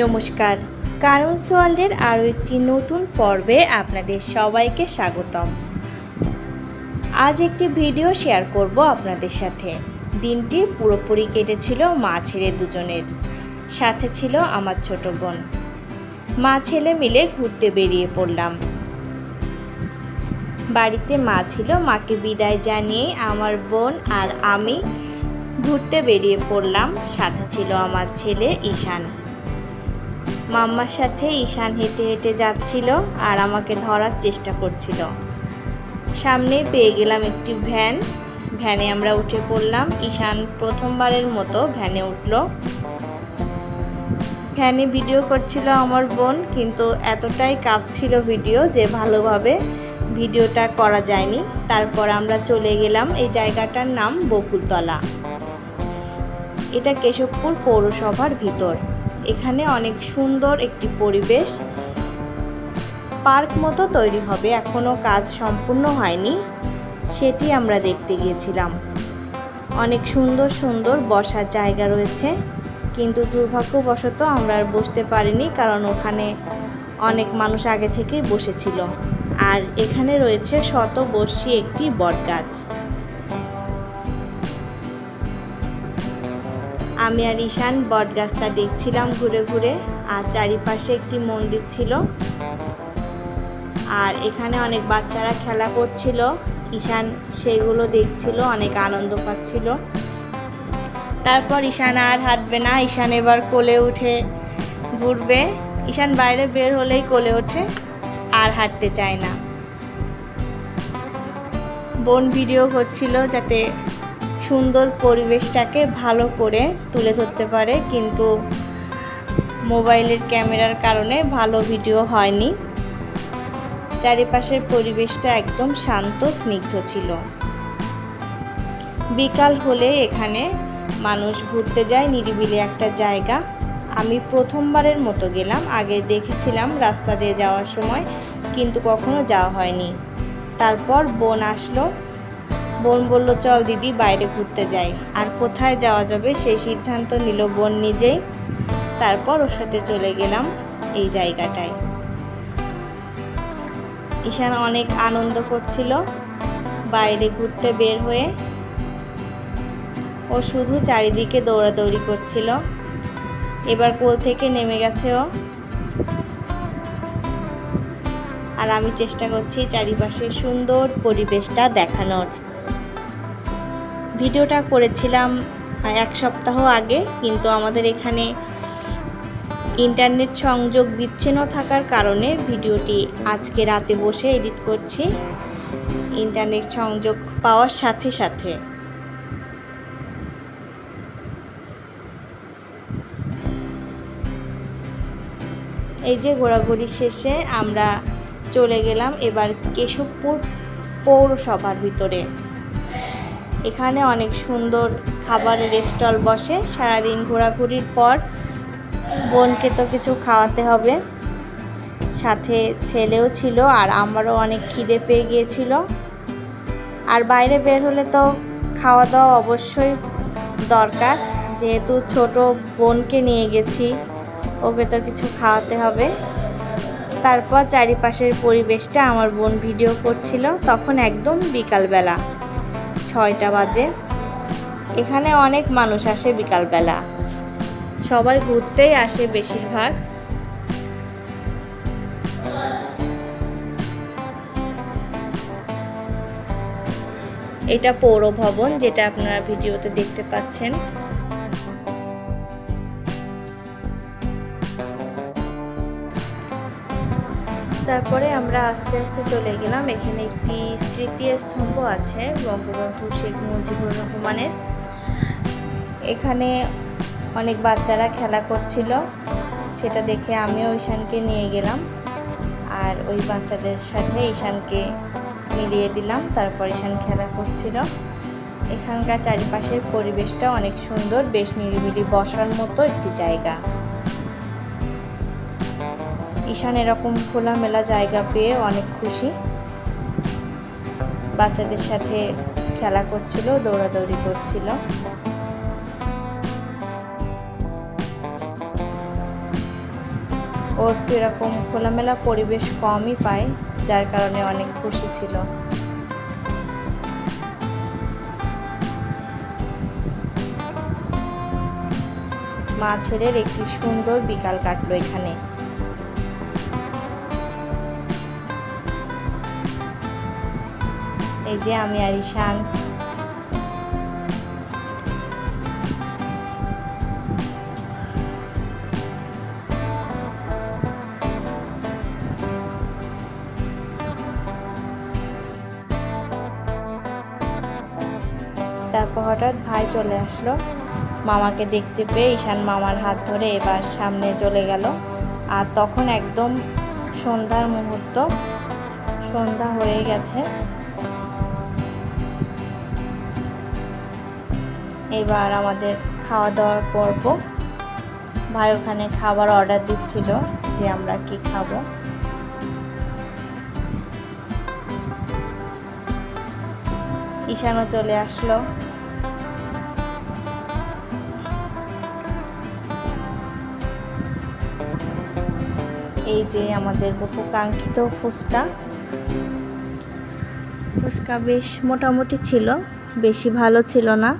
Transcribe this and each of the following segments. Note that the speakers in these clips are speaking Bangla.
নমস্কার। কারণ ওয়ার্ল্ডের আরও একটি নতুন পর্বে আপনাদের সবাইকে স্বাগতম। আজ একটি ভিডিও শেয়ার করব আপনাদের সাথে। দিনটি পুরোপুরি কেটেছিল মা ছেলে দুজনের। সাথে ছিল আমার ছোট বোন। মা ছেলে মিলে ঘুরতে বেরিয়ে পড়লাম। বাড়িতে মা ছিল, মাকে বিদায় জানিয়ে আমার বোন আর আমি ঘুরতে বেরিয়ে পড়লাম। সাথে ছিল আমার ছেলে ঈশান। মাম্মার সাথে ঈশান হেঁটে হেঁটে যাচ্ছিল আর আমাকে ধরার চেষ্টা করছিল। সামনে পেয়ে গেলাম একটি ভ্যান। ভ্যানে আমরা উঠে পড়লাম। ঈশান প্রথমবারের মতো ভ্যানে উঠল। ভ্যানে ভিডিও করছিল আমার বোন, কিন্তু এতটাই কাঁপছিল ভিডিও যে ভালোভাবে ভিডিওটা করা যায়নি। তারপর আমরা চলে গেলাম এই জায়গাটার নাম বকুলতলা। এটা কেশবপুর পৌরসভার ভিতর। এখানে অনেক সুন্দর একটি পরিবেশ। পার্ক মতো তৈরি হবে এখনও কাজ সম্পূর্ণ হয়নি, সেটি আমরা দেখতে গিয়েছিলাম। অনেক সুন্দর সুন্দর বসার জায়গা রয়েছে, কিন্তু দুর্ভাগ্যবশত আমরা আর বসতে পারিনি, কারণ ওখানে অনেক মানুষ আগে থেকেই বসেছিল। আর এখানে রয়েছে শতবর্ষী একটি বটগাছ। আমি আর ঈশান বটগাছটা দেখছিলাম ঘুরে ঘুরে, আর চারিপাশে একটি মন্দির ছিল। আর এখানে অনেক বাচ্চারা খেলা করছিল। ঈশান সেগুলো দেখছিল, অনেক আনন্দ পাচ্ছিল। তারপর ঈশান আর হাঁটবে না, ঈশান এবার কোলে উঠে ঘুরবে। ঈশান বাইরে বের হলেই কোলে ওঠে, আর হাঁটতে চায় না। বোন ভিডিও করছিল যাতে সুন্দর পরিবেশটাকে ভালো করে তুলে ধরতে পারে, কিন্তু মোবাইলের ক্যামেরার কারণে ভালো ভিডিও হয়নি। চারিপাশের পরিবেশটা একদম শান্ত, স্নিগ্ধ ছিল। বিকাল হলে এখানে মানুষ ঘুরতে যায়, নিরিবিলি একটা জায়গা। আমি প্রথমবারের মতো গেলাম, আগে দেখেছিলাম রাস্তা দিয়ে যাওয়ার সময়, কিন্তু কখনো যাওয়া হয়নি। তারপর বোন আসলো বোন বলল, চল দিদি, বাইরে ঘুরতে যাই। আর কোথায় যাওয়া যাবে? সেই সিদ্ধান্ত নিল বোন নিজেই। তারপর ওর সাথে চলে গেলাম এই জায়গাটায়। ঈশান অনেক আনন্দ করছিল বাইরে ঘুরতে বের হয়ে। ও শুধু চারিদিকে দৌড়াদৌড়ি করছিল। এবার কোল থেকে নেমে গেছে ও। আর আমি চেষ্টা করছি চারিপাশে সুন্দর পরিবেশটা দেখানোর। ভিডিওটা করেছিলাম এক সপ্তাহ আগে, কিন্তু আমাদের এখানে ইন্টারনেট সংযোগ বিচ্ছিন্ন থাকার কারণে ভিডিওটি আজকে রাতে বসে এডিট করছি। ইন্টারনেট সংযোগ পাওয়ার সাথে সাথে। এই যে ঘোরাঘুরি শেষে আমরা চলে গেলাম এবার কেশবপুর পৌরসভার ভিতরে। এখানে অনেক সুন্দর খাবারের স্টল বসে, সারাদিন ঘোরাঘুরির পর বোনকে তো কিছু খাওয়াতে হবে। সাথে ছেলেও ছিল আর আমারও অনেক খিদে পেয়ে গিয়েছিল। আর বাইরে বের হলে তো খাওয়া দাওয়া অবশ্যই দরকার। যেহেতু ছোট বোনকে নিয়ে গেছি, ওকে তো কিছু খাওয়াতে হবে। তারপর চারিপাশের পরিবেশটা আমার বোন ভিডিও করছিল, তখন একদম বিকালবেলা। ছয়টা বাজে। এখানে অনেক মানুষ আসে বিকালবেলা। সবাই ঘুরতেই আসে বেশিরভাগ। এটা পৌর ভবন যেটা আপনারা ভিডিওতে দেখতে পাচ্ছেন। তারপরে আমরা আস্তে আস্তে চলে গেলাম। এখানে একটি স্মৃতি স্তম্ভ আছে, বঙ্গবন্ধু শেখ মুজিবুর রহমানের। এখানে অনেক বাচ্চারা খেলা করছিল, সেটা দেখে আমিও ঈশানকে নিয়ে গেলাম আর ওই বাচ্চাদের সাথে ঈশানকে মিলিয়ে দিলাম, তারপর ঈশান খেলা করছিল। এখানকার চারিপাশের পরিবেশটা অনেক সুন্দর, বেশ নিরিবিলি বসার মতো একটি জায়গা। ঈশান এরকম খোলামেলা জায়গা পেয়ে অনেক খুশি। বাচ্চাদের সাথে খেলা করছিল, দৌড়াদৌড়ি করছিল। ও একটু এরকম খোলামেলা পরিবেশ কমই পায়, যার কারণে অনেক খুশি ছিল। মা ছেলের একটি সুন্দর বিকাল কাটলো এখানে। এই যে আমি আর ঈশান। তারপর হঠাৎ ভাই চলে আসলো। মামাকে দেখতে পেয়ে ঈশান মামার হাত ধরে এবার সামনে চলে গেল। আর তখন একদম সন্ধ্যার মুহূর্ত। সন্ধ্যা হয়ে গেছে। এবার আমাদের খাওয়া দাওয়ার পর্ব। ভাই ওখানে খাবার অর্ডার দিচ্ছিল যে আমরা কি খাব। ঈশানও চলে আসলো। এই যে আমাদের বহু কাঙ্ক্ষিত ফুচকা। ফুচকা বেশ মোটামুটি ছিল, বেশি ভালো ছিল না।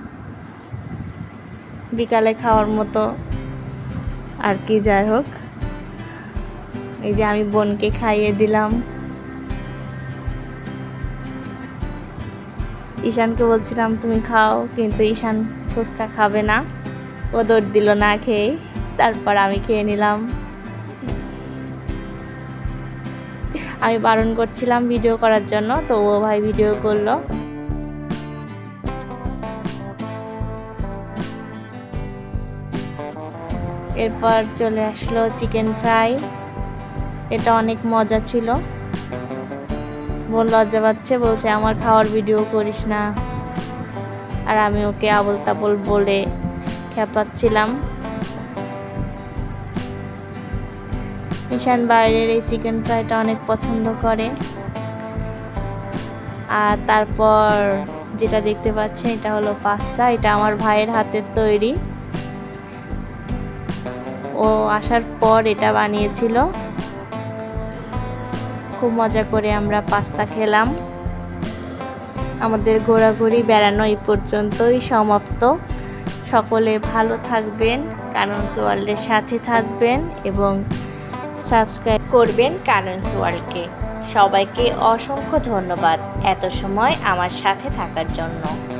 বিকালে খাওয়ার মতো। আর কি যাই হোক। এই যে আমি বোনকে খাইয়ে দিলাম। ঈশানকে বলছিলাম, তুমি খাও। কিন্তু ঈশান ফুচকা খাবে না। ও দৌড় দিল না খেয়ে। তারপর আমি খেয়ে নিলাম। আমি বারণ করছিলাম ভিডিও করার জন্য। তো ও ভাই ভিডিও করল। এরপর চলে আসলো চিকেন ফ্রাই। এটা অনেক মজা ছিল। বোন লজ্জা পাচ্ছে, বলছে, আমার খাওয়ার ভিডিও করিস না। আর আমি ওকে আবল তাবল বলে খেপাচ্ছিলাম। ঈশান বাইরের এই চিকেন ফ্রাইটা অনেক পছন্দ করে। আর তারপর যেটা দেখতে পাচ্ছেন, এটা হলো পাস্তা। এটা আমার ভাইয়ের হাতের তৈরি। ও আসার পর এটা বানিয়েছিল। খুব মজা করে আমরা পাস্তা খেলাম। আমাদের ঘোরাঘুরি বেড়ানো এই পর্যন্তই সমাপ্ত। সকলে ভালো থাকবেন কারণ ওয়ার্ল্ডের সাথে থাকবেন এবং সাবস্ক্রাইব করবেন কারেন্স ওয়ার্ল্ডকে সবাইকে অসংখ্য ধন্যবাদ এত সময় আমার সাথে থাকার জন্য।